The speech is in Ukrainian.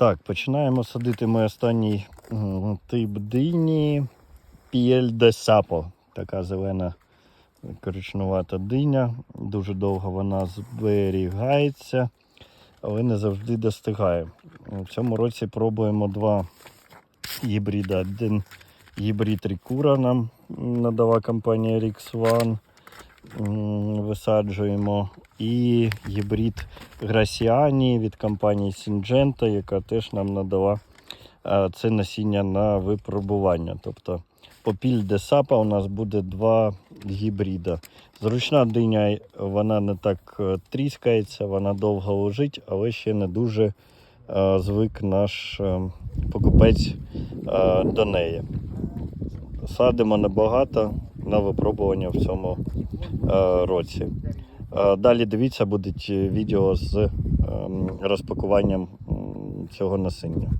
Так, починаємо садити ми останній тип дині Піель де Сапо. Така зелена коричнувата диня. Дуже довго вона зберігається, але не завжди достигає. В цьому році пробуємо два гібриди. Один гібрид Рікура нам надала компанія Rix One. Висаджуємо. І гібрид Грасіані від компанії Syngenta, яка теж нам надала е, це насіння на випробування. Тобто попіль де сапа у нас буде два гібрида. Зручна диня, вона не так е, тріскається, вона довго лежить, але ще не дуже е, звик наш покупець до неї. Садимо небагато на випробування в цьому році. Е, Далі дивіться, будуть відео з ем, розпакуванням цього насіння.